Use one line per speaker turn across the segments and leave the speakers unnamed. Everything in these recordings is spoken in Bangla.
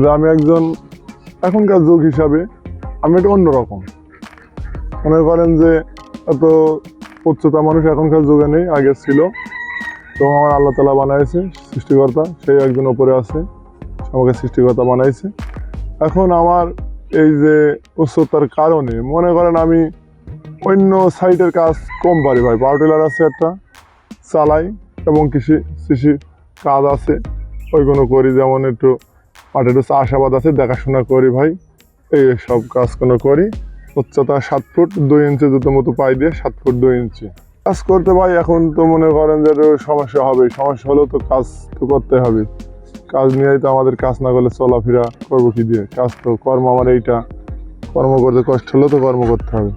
যে আমি একজন এখনকার যুগ হিসাবে আমি একটু অন্যরকম। মনে করেন যে এত উচ্চতা মানুষ এখনকার যুগে নেই, আগে ছিল। তো আমার আল্লাহ তালা বানাইছে, সৃষ্টিকর্তা, সেই একজন ওপরে আছে, আমাকে সৃষ্টিকর্তা বানাইছে। এখন আমার এই যে উচ্চতার কারণে, মনে করেন আমি অন্য সাইডের কাজ কম পারি ভাই। পাওয়ার টিলার আছে একটা, চালাই এবং কৃষি কৃষি কাজ আছে। ওইগুলো করি, যেমন একটু মাঠে একটু চাষাবাদ আছে, দেখাশোনা করি ভাই। এই সব কাজগুলো করি। উচ্চতা সাত ফুট, দুই ইঞ্চি জুতো মতো পাই দিয়ে সাত ফুট দুই ইঞ্চি। কাজ করতে ভাই, এখন তো মনে করেন যে সমস্যা হবে সমস্যা হলেও তো কাজ তো করতে হবে। কাজ নিয়েই তো আমাদের কাজ না করলে চলাফেরা করব কি দিয়ে? কাজ তো কর্ম আমার এইটা। কর্ম করতে কষ্ট হলেও তো কর্ম করতে হবে।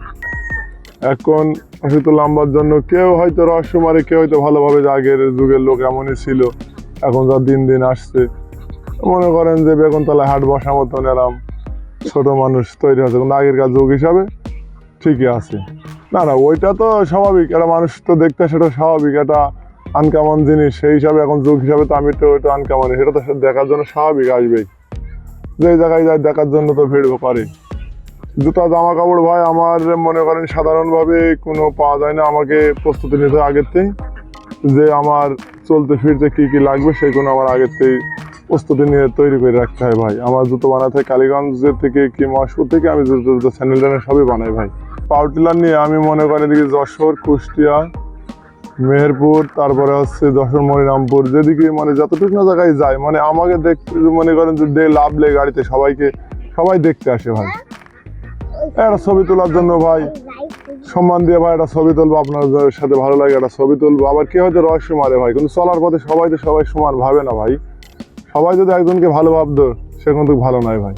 এখন হয়তো লম্বার জন্য কেউ হয়তো রহস্য মারে কেউ হয়তো ভালোভাবে আগের যুগের লোক এমনই ছিল। এখন যা দিন দিন আসছে মনে করেন যে বেগুনতলায় হাট বসার মতন এরম ছোট মানুষ তৈরি হচ্ছে কিন্তু আগেরকার যুগ হিসাবে ঠিকই আছে। না না, ওইটা তো স্বাভাবিক একটা মানুষ তো দেখতে সেটা স্বাভাবিক একটা আনকামন জিনিস, সেই হিসাবে এখন যুগ হিসাবে তো আমি তো ওইটা আনকামন, সেটা তো দেখার জন্য স্বাভাবিক আসবেই। যে জায়গায় যায় দেখার জন্য তো ভিড় করে জুতা জামা কাপড় ভাই, আমার মনে করেন সাধারণভাবে কোনো পাওয়া যায় না, আমাকে প্রস্তুতি নিতে আগের থেকে যে আমার চলতে ফিরতে কি কি লাগবে, সেগুলো আমার আগের থেকে প্রস্তুতি নিয়ে তৈরি করে রাখতে হয় ভাই। আমার জুতো বানাতে হয় কালীগঞ্জের থেকে কি মহেশপুর থেকে আমি জুতো জুতো স্যান্ডেল ট্যান্ডেল সবই বানাই ভাই। পাউটিলার নিয়ে আমি মনে করেন এদিকে যশোর, কুষ্টিয়া, মেহেরপুর, তারপরে হচ্ছে যশোর, মনিরামপুর, যেদিকে মানে যতটুকু না জায়গায় যায় মানে আমাকে দেখতে মনে করেন যে দে লাভ লে গাড়িতে সবাইকে, সবাই দেখতে আসে ভাই। একটা ছবি তোলার জন্য ভাই, সম্মান দিয়ে ভাই একটা ছবি তুলবো আপনার সাথে ভালো লাগে একটা ছবি তুলবো। আবার কেউ হয়তো রহস্য মারে ভাই, কিন্তু চলার পথে সবাই তো সবাই সমান ভাবে না ভাই। সবাই যদি একজনকে ভালো ভাবতো সে কিন্তু ভালো নয় ভাই।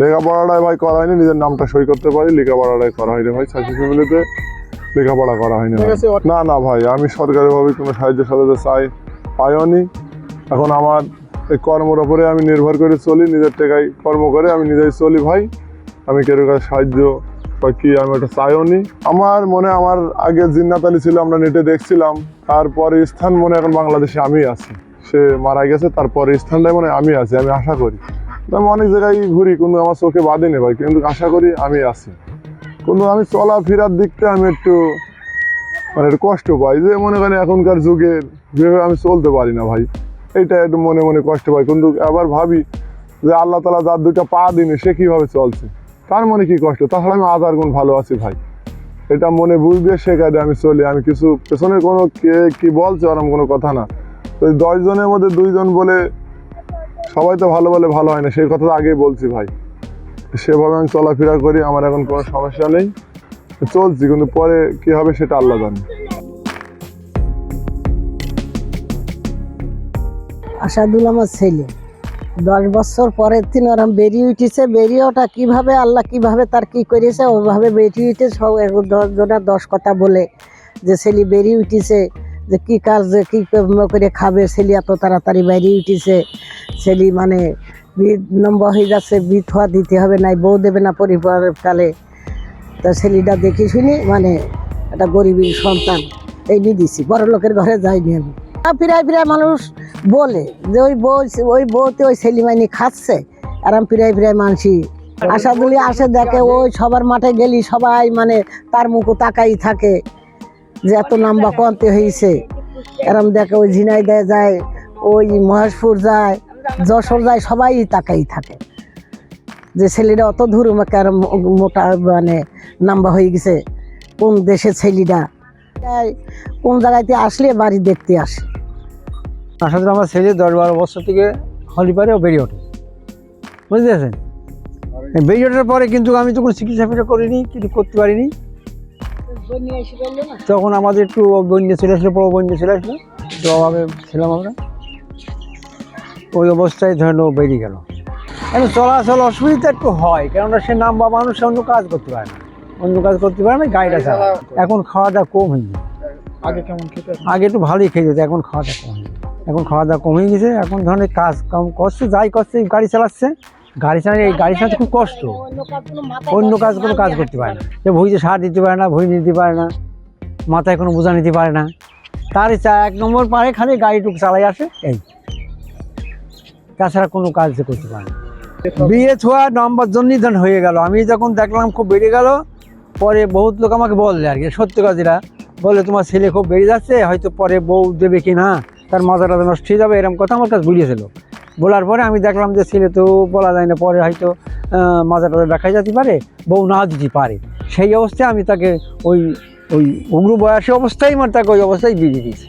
লেখাপড়াটাই ভাই করা হয়নি নিজের নামটা সই করতে পারি লেখাপড়াটাই করা হয়নি ভাই। চাষি ফ্যামিলিতে লেখাপড়া করা হয়নি। না না ভাই আমি সরকারিভাবে কোনো সাহায্য সাহায্য চাই পাইওনি। এখন আমার এই কর্মর ওপরে আমি নির্ভর করে চলি নিজের টাকায় কর্ম করে আমি নিজেই চলি ভাই। আমি কেউ কাছে সাহায্য বা কি আমি ওটা চাইও নি আমার মনে আমার আগে জিন্নাত আলী ছিল আমরা নেটে দেখছিলাম। তারপরে স্থান মনে এখন বাংলাদেশে আমি আছি। সে মারা গেছে, তারপরে স্থানটাই মনে আমি আছি, আমি আশা করি। আমি অনেক জায়গায় ঘুরি, কিন্তু আমার চোখে বাঁধেনি ভাই, কিন্তু আশা করি আমি আছি। কিন্তু আমি চলাফেরার দিকটা আমি একটু মানে একটু কষ্ট পাই, যে মনে করেন এখনকার যুগের যেভাবে আমি চলতে পারি না ভাই, এইটা একটু মনে মনে কষ্ট পাই। কিন্তু আবার ভাবি যে আল্লাহ তালা যার দুইটা পা দিনে, সে কীভাবে চলছে? তার মনে কি কষ্ট? তাছাড়া আমি আধার গুণ ভালো আছি ভাই। এটা মনে বুঝবে, সে কাজে আমি চলি। আমি কিছু পেছনে কোনো কে কী বলছে ওরম কোনো কথা না। দশ জনের মধ্যে দুইজন বলে সবাই তো ভালো বলে ভালো হয় না, সেই কথা তো আগেই বলছি ভাই। সেভাবে আমি চলাফেরা করি, আমার এখন কোনো সমস্যা নেই। চলছি, কিন্তু পরে কি হবে সেটা আল্লাহ জানে।
আসাদুল আমার ছেলে। দশ বছর পরের দিন ওরম বেরিয়ে উঠেছে, বেরিয়ে ওঠা কীভাবে, আল্লাহ কীভাবে তার কি করেছে, ওভাবে বেরিয়ে উঠে সব এক- দশ জনের দশ কথা বলে যে ছেলে বেরিয়ে উঠেছে। যে কি কাজ যে কি করে খাবে ছেলে এত তাড়াতাড়ি বেরিয়ে উঠেছে। ছেলে মানে নম্বর হয়ে যাচ্ছে বিধবা দিতে হবে নাই বউ দেবে না পরিবারের কালে। তা ছেলেটা দেখি শুনি মানে একটা গরিবের সন্তান এই নিয়ে দিছি বড় লোকের ঘরে যাইনি আমি। আ, ফিরায় ফিরায় মানুষ বলে যে ওই বউ ওই বউতে ওই ছেলিমাইনি খাচ্ছে আরাম ফিরায় ফিরায় মানসি আশা বলি আসে দেখে ওই সবার মাঠে গেলি সবাই মানে তার মুখও তাকাই থাকে। যে এত নাম্বা কমতে হয়েছে এরম দেখে ওই ঝিনাইদহ যায় ওই মহেশপুর যায় যশোর যায় সবাই তাকাই থাকে। যে ছেলেটা অত দূর আমাকে আর মোটা মানে নাম্বা হয়ে গেছে কোন দেশের ছেলেটা? তাই কোন জায়গাতে আসলে বাড়ি দেখতে আসে।
আসলে আমার ছেলে দশ বারো বছর থেকে হলিপারে ও বেরিয়ে ওঠে। বুঝতে পেরেছেন? বেরিয়ে ওঠার পরে কিন্তু আমি তো কোনো চিকিৎসা ফিটা করিনি কিছু করতে পারিনি। তখন আমাদের একটু বন্যা চলে আসলো বড় বন্যা চলে আসলো। তো অভাবে ছিলাম আমরা। ওই অবস্থায় ধরেন ও বেরিয়ে গেল। এখন চলাচল অসুবিধা একটু হয় কেননা সে নাম বা মানুষ অন্য কাজ করতে পারে না। অন্য কাজ করতে পারে না গাড়িটা চালা এখন খাওয়া দাওয়া কম হয়ে যায়
আগে কেমন খেতে
আগে একটু ভালোই খেয়ে যেত এখন খাওয়া দাওয়া কম হয়ে। এখন খাওয়া দাওয়া কমে গেছে এখন ধরনের কাজ কম করছে যাই করছে গাড়ি চালাচ্ছে। গাড়ি চালালে এই গাড়ি চালাতে খুব কষ্ট। অন্য কাজ কোনো কাজ করতে পারে না। সে ভুঁইতে সার দিতে পারে না, ভুঁই নিতে পারে না, মাথায় কোনো বোঝা নিতে পারে না। তার চা এক নম্বর পারে, খালি গাড়িটুকু চালাই আসে, এই। তাছাড়া কোনো কাজ করতে পারে না। বিয়ে ছোঁয়া নম্বর জন্যই ধন হয়ে গেল। আমি যখন দেখলাম খুব বেড়ে গেল, পরে বহুত লোক আমাকে বললে আর কি, সত্য কাজীরা বলে তোমার ছেলে খুব বেড়ে যাচ্ছে, হয়তো পরে বউ দেবে কি না তার মাথাটা নষ্ট হয়ে যাবে এরকম কথা আমার কাছে বুঝিয়েছিল বলার পরে আমি দেখলাম যে ছেলে তো বলা যায় না, পরে হয়তো মাজার টাজা দেখা যেতে পারে, বউ না দিতে পারে। সেই অবস্থায় আমি তাকে ওই ওই উগ্র বয়সী অবস্থায় মানে তাকে ওই অবস্থায় বিয়ে দিয়েছি।